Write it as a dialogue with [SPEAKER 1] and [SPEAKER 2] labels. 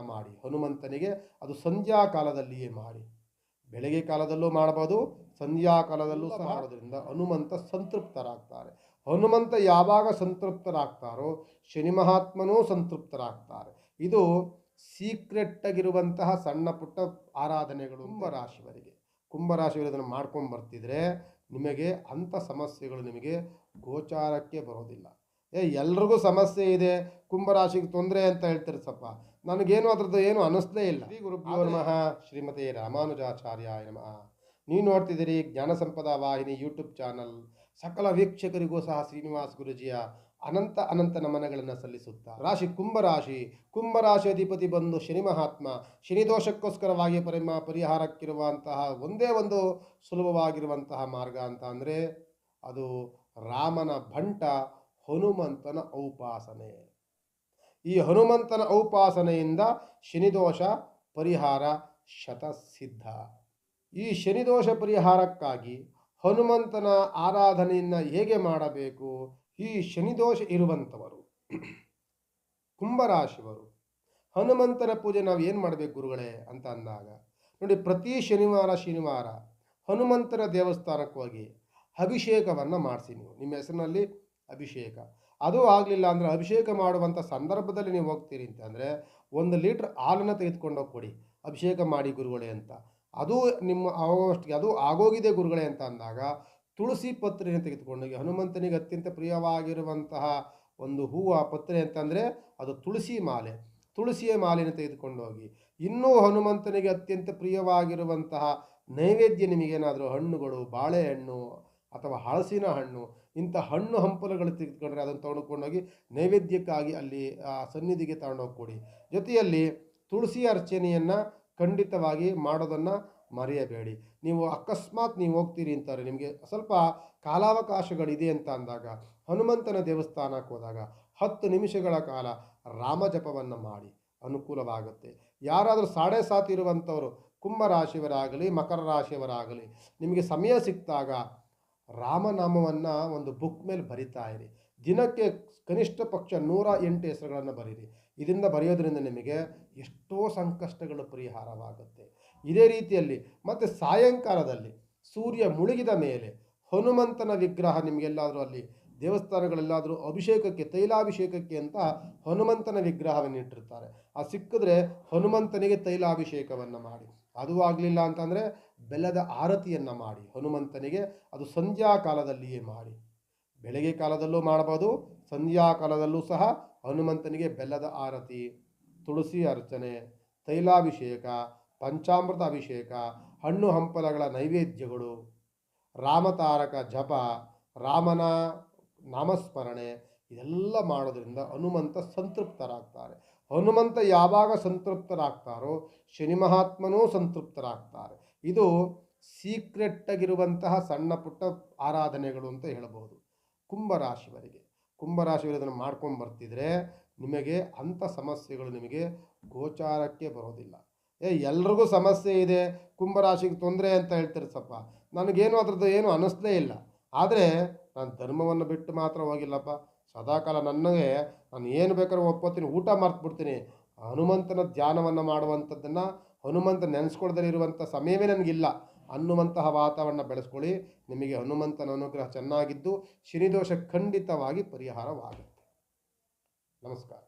[SPEAKER 1] ಮಾಡಿ. ಹನುಮಂತನಿಗೆ ಅದು ಸಂಧ್ಯಾ ಕಾಲದಲ್ಲಿಯೇ ಮಾಡಿ. ಬೆಳಗ್ಗೆ ಕಾಲದಲ್ಲೂ ಮಾಡಬಹುದು ಸಂಧ್ಯಾ ಕಾಲದಲ್ಲೂ ಸಹ ಮಾಡೋದ್ರಿಂದ ಹನುಮಂತ ಸಂತೃಪ್ತರಾಗ್ತಾರೆ. ಹನುಮಂತ ಯಾವಾಗ ಸಂತೃಪ್ತರಾಗ್ತಾರೋ, ಶನಿ ಮಹಾತ್ಮನೂ ಸಂತೃಪ್ತರಾಗ್ತಾರೆ. ಇದು ಸೀಕ್ರೆಟ್ ಆಗಿರುವಂತಹ ಸಣ್ಣ ಪುಟ್ಟ ಆರಾಧನೆಗಳು ಕುಂಭರಾಶಿಯವರಿಗೆ ಕುಂಭರಾಶಿಯವರು ಇದನ್ನು ಮಾಡ್ಕೊಂಡು ಬರ್ತಿದ್ರೆ ನಿಮಗೆ ಅಂಥ ಸಮಸ್ಯೆಗಳು ನಿಮಗೆ ಗೋಚಾರಕ್ಕೆ ಬರೋದಿಲ್ಲ. ಏ, ಎಲ್ರಿಗೂ ಸಮಸ್ಯೆ ಇದೆ, ಕುಂಭರಾಶಿಗೆ ತೊಂದರೆ ಅಂತ ಹೇಳ್ತಾರೆ ಸಪ್ಪ ನನಗೇನು ಅದರದ್ದು ಏನು ಅನ್ನಿಸ್ಲೇ ಇಲ್ಲ. ಶ್ರೀ ಗುರುಭ್ಯೋ ನಮಃ. ಶ್ರೀಮತಿ ರಾಮಾನುಜಾಚಾರ್ಯ ನಮಃ. ನೀವು ನೋಡ್ತಿದ್ದೀರಿ ಜ್ಞಾನ ಸಂಪದ ವಾಹಿನಿ ಯೂಟ್ಯೂಬ್ ಚಾನಲ್. ಸಕಲ ವೀಕ್ಷಕರಿಗೂ ಸಹ ಶ್ರೀನಿವಾಸ್ ಗುರುಜಿಯ ಅನಂತ ಅನಂತ ನಮನಗಳನ್ನು ಸಲ್ಲಿಸುತ್ತಾ. ರಾಶಿ ಕುಂಭರಾಶಿ ಕುಂಭರಾಶಿ ಅಧಿಪತಿ ಬಂದು ಶನಿ ಮಹಾತ್ಮ. ಶನಿ ದೋಷಕ್ಕೋಸ್ಕರವಾಗಿ ಪರಿಮ ಪರಿಹಾರಕ್ಕಿರುವಂತಹ ಒಂದೇ ಒಂದು ಸುಲಭವಾಗಿರುವಂತಹ ಮಾರ್ಗ ಅಂತ ಅಂದರೆ ಅದು ರಾಮನ ಭಂಟ ಹನುಮಂತನ ಔಪಾಸನೆ ಈ ಹನುಮಂತನ ಔಪಾಸನೆಯಿಂದ ಶನಿದೋಷ ಪರಿಹಾರ ಶತಸಿದ್ಧ. ಈ ಶನಿದೋಷ ಪರಿಹಾರಕ್ಕಾಗಿ ಹನುಮಂತನ ಆರಾಧನೆಯನ್ನು ಹೇಗೆ ಮಾಡಬೇಕು? ಈ ಶನಿದೋಷ ಇರುವಂಥವರು ಕುಂಭರಾಶಿವರು ಹನುಮಂತನ ಪೂಜೆ ನಾವು ಏನು ಮಾಡಬೇಕು ಗುರುಗಳೇ ಅಂತ ಅಂದಾಗ, ನೋಡಿ ಪ್ರತಿ ಶನಿವಾರ ಶನಿವಾರ ಹನುಮಂತನ ದೇವಸ್ಥಾನಕ್ಕೆ ಹೋಗಿ ಅಭಿಷೇಕವನ್ನು ಮಾಡಿಸಿ ನೀವು. ನಿಮ್ಮ ಹೆಸರಿನಲ್ಲಿ ಅಭಿಷೇಕ. ಅದು ಆಗಲಿಲ್ಲ ಅಂದರೆ ಅಭಿಷೇಕ ಮಾಡುವಂಥ ಸಂದರ್ಭದಲ್ಲಿ ನೀವು ಹೋಗ್ತೀರಿ ಅಂತಂದರೆ ಒಂದು ಲೀಟ್ರ್ ಹಾಲನ್ನು ತೆಗೆದುಕೊಂಡೋಗಿ ಕೊಡಿ. ಅಭಿಷೇಕ ಮಾಡಿ ಗುರುಗಳೇ ಅಂತ. ಅದು ನಿಮ್ಮ ಆಗೋಷ್ಟಿಗೆ ಅದು ಆಗೋಗಿದೆ ಗುರುಗಳೇ ಅಂತ ಅಂದಾಗ ತುಳಸಿ ಪತ್ರೆಯನ್ನು ತೆಗೆದುಕೊಂಡೋಗಿ ಹನುಮಂತನಿಗೆ ಅತ್ಯಂತ ಪ್ರಿಯವಾಗಿರುವಂತಹ ಒಂದು ಹೂವು ಪತ್ರೆ ಅಂತಂದರೆ ಅದು ತುಳಸಿ ಮಾಲೆ. ತುಳಸಿಯ ಮಾಲೆಯನ್ನು ತೆಗೆದುಕೊಂಡೋಗಿ ಇನ್ನೂ ಹನುಮಂತನಿಗೆ ಅತ್ಯಂತ ಪ್ರಿಯವಾಗಿರುವಂತಹ ನೈವೇದ್ಯ ನಿಮಗೇನಾದರೂ ಹಣ್ಣುಗಳು, ಬಾಳೆಹಣ್ಣು ಅಥವಾ ಹಳಸಿನ ಹಣ್ಣು, ಇಂಥ ಹಣ್ಣು ಹಂಪಲುಗಳು ತೆಗೆದುಕೊಂಡ್ರೆ ಅದನ್ನು ತಗೊಂಡುಕೊಂಡೋಗಿ ನೈವೇದ್ಯಕ್ಕಾಗಿ ಅಲ್ಲಿ, ಆ, ಸನ್ನಿಧಿಗೆ ತಗೊಂಡೋಗಿ ಕೊಡಿ ಜೊತೆಯಲ್ಲಿ ತುಳಸಿ ಅರ್ಚನೆಯನ್ನು ಖಂಡಿತವಾಗಿ ಮಾಡೋದನ್ನು ಮರೆಯಬೇಡಿ. ನೀವು ಅಕಸ್ಮಾತ್ ನೀವು ಹೋಗ್ತೀರಿ ಅಂತಾರೆ, ನಿಮಗೆ ಸ್ವಲ್ಪ ಕಾಲಾವಕಾಶಗಳಿದೆ ಅಂತ ಅಂದಾಗ, ಹನುಮಂತನ ದೇವಸ್ಥಾನಕ್ಕೆ ಹೋದಾಗ ಹತ್ತು ನಿಮಿಷಗಳ ಕಾಲ ರಾಮ ಜಪವನ್ನು ಮಾಡಿ, ಅನುಕೂಲವಾಗುತ್ತೆ. ಯಾರಾದರೂ ಸಾಡೆ ಸಾತಿರುವಂಥವರು, ಕುಂಭರಾಶಿಯವರಾಗಲಿ, ಮಕರ ರಾಶಿಯವರಾಗಲಿ, ನಿಮಗೆ ಸಮಯ ಸಿಕ್ಕಿದಾಗ ರಾಮನಾಮವನ್ನು ಒಂದು ಬುಕ್ ಮೇಲೆ ಬರಿತಾ ಇರಿ. ದಿನಕ್ಕೆ ಕನಿಷ್ಠ ಪಕ್ಷ ನೂರ ಎಂಟು ಹೆಸರುಗಳನ್ನು ಬರೀರಿ. ಇದರಿಂದ ಬರೆಯೋದ್ರಿಂದ ನಿಮಗೆ ಎಷ್ಟೋ ಸಂಕಷ್ಟಗಳು ಪರಿಹಾರವಾಗುತ್ತೆ. ಇದೇ ರೀತಿಯಲ್ಲಿ ಮತ್ತು ಸಾಯಂಕಾಲದಲ್ಲಿ ಸೂರ್ಯ ಮುಳುಗಿದ ಮೇಲೆ ಹನುಮಂತನ ವಿಗ್ರಹ ನಿಮಗೆಲ್ಲಾದರೂ ಅಲ್ಲಿ ದೇವಸ್ಥಾನಗಳೆಲ್ಲಾದರೂ ಅಭಿಷೇಕಕ್ಕೆ, ತೈಲಾಭಿಷೇಕಕ್ಕೆ ಅಂತ ಹನುಮಂತನ ವಿಗ್ರಹವನ್ನು ಇಟ್ಟಿರ್ತಾರೆ ಆ ಸಿಕ್ಕಿದ್ರೆ ಹನುಮಂತನಿಗೆ ತೈಲಾಭಿಷೇಕವನ್ನು ಮಾಡಿ. ಅದು ಆಗಲಿಲ್ಲ ಅಂತಂದರೆ ಬೆಲ್ಲದ ಆರತಿಯನ್ನು ಮಾಡಿ. ಹನುಮಂತನಿಗೆ ಅದು ಸಂಧ್ಯಾ ಕಾಲದಲ್ಲಿಯೇ ಮಾಡಿ. ಬೆಳಗ್ಗೆ ಕಾಲದಲ್ಲೂ ಮಾಡಬಹುದು ಸಂಧ್ಯಾ ಕಾಲದಲ್ಲೂ ಸಹ ಹನುಮಂತನಿಗೆ ಬೆಲ್ಲದ ಆರತಿ, ತುಳಸಿ ಅರ್ಚನೆ, ತೈಲಾಭಿಷೇಕ ಪಂಚಾಮೃತ ಅಭಿಷೇಕ ಹಣ್ಣು ಹಂಪಲಗಳ ನೈವೇದ್ಯಗಳು ರಾಮತಾರಕ ಜಪ, ರಾಮನ ನಾಮಸ್ಮರಣೆ, ಇದೆಲ್ಲ ಮಾಡೋದ್ರಿಂದ ಹನುಮಂತ ಸಂತೃಪ್ತರಾಗ್ತಾರೆ. ಹನುಮಂತ ಯಾವಾಗ ಸಂತೃಪ್ತರಾಗ್ತಾರೋ ಶನಿ ಮಹಾತ್ಮನೂ ಸಂತೃಪ್ತರಾಗ್ತಾರೆ. ಇದು ಸೀಕ್ರೆಟ್ ಆಗಿರುವಂತಹ ಸಣ್ಣ ಪುಟ್ಟ ಆರಾಧನೆಗಳು ಅಂತ ಹೇಳಬಹುದು. ಕುಂಭರಾಶಿಯವರಿಗೆ. ಕುಂಭರಾಶಿಯವರು ಇದನ್ನು ಮಾಡ್ಕೊಂಡು ಬರ್ತಿದ್ರೆ ನಿಮಗೆ ಅಂಥ ಸಮಸ್ಯೆಗಳು ನಿಮಗೆ ಗೋಚಾರಕ್ಕೆ ಬರೋದಿಲ್ಲ. ಏ, ಎಲ್ರಿಗೂ ಸಮಸ್ಯೆ ಇದೆ, ಕುಂಭರಾಶಿಗೆ ತೊಂದರೆ ಅಂತ ಹೇಳ್ತಾರೆ ಸಪ್ಪ ನನಗೇನು ಅದ್ರದ್ದು ಏನು ಅನ್ನಿಸ್ಲೇ ಇಲ್ಲ. ಆದರೆ ನಾನು ಧರ್ಮವನ್ನು ಬಿಟ್ಟು ಮಾತ್ರ ಹೋಗಿಲ್ಲಪ್ಪ. ಸದಾಕಾಲ ನನಗೆ ನಾನು ಏನು ಬೇಕಾದ್ರೂ ಒಪ್ಕೋತೀನಿ, ಊಟ ಮರ್ತುಬಿಡ್ತೀನಿ. ಹನುಮಂತನ ಧ್ಯಾನವನ್ನು ಮಾಡುವಂಥದ್ದನ್ನು ಹನುಮಂತ ನೆನೆಸ್ಕೊಳ್ದೇ ಇರುವಂಥ ಸಮಯವೇ ನನಗಿಲ್ಲ. ಅನ್ನುವಂತಹ ವಾತಾವರಣ ಬೆಳೆಸ್ಕೊಳ್ಳಿ. ನಿಮಗೆ ಹನುಮಂತನ ಅನುಗ್ರಹ ಚೆನ್ನಾಗಿದ್ದು, ಶನಿದೋಷ ಖಂಡಿತವಾಗಿ ಪರಿಹಾರವಾಗುತ್ತೆ. ನಮಸ್ಕಾರ.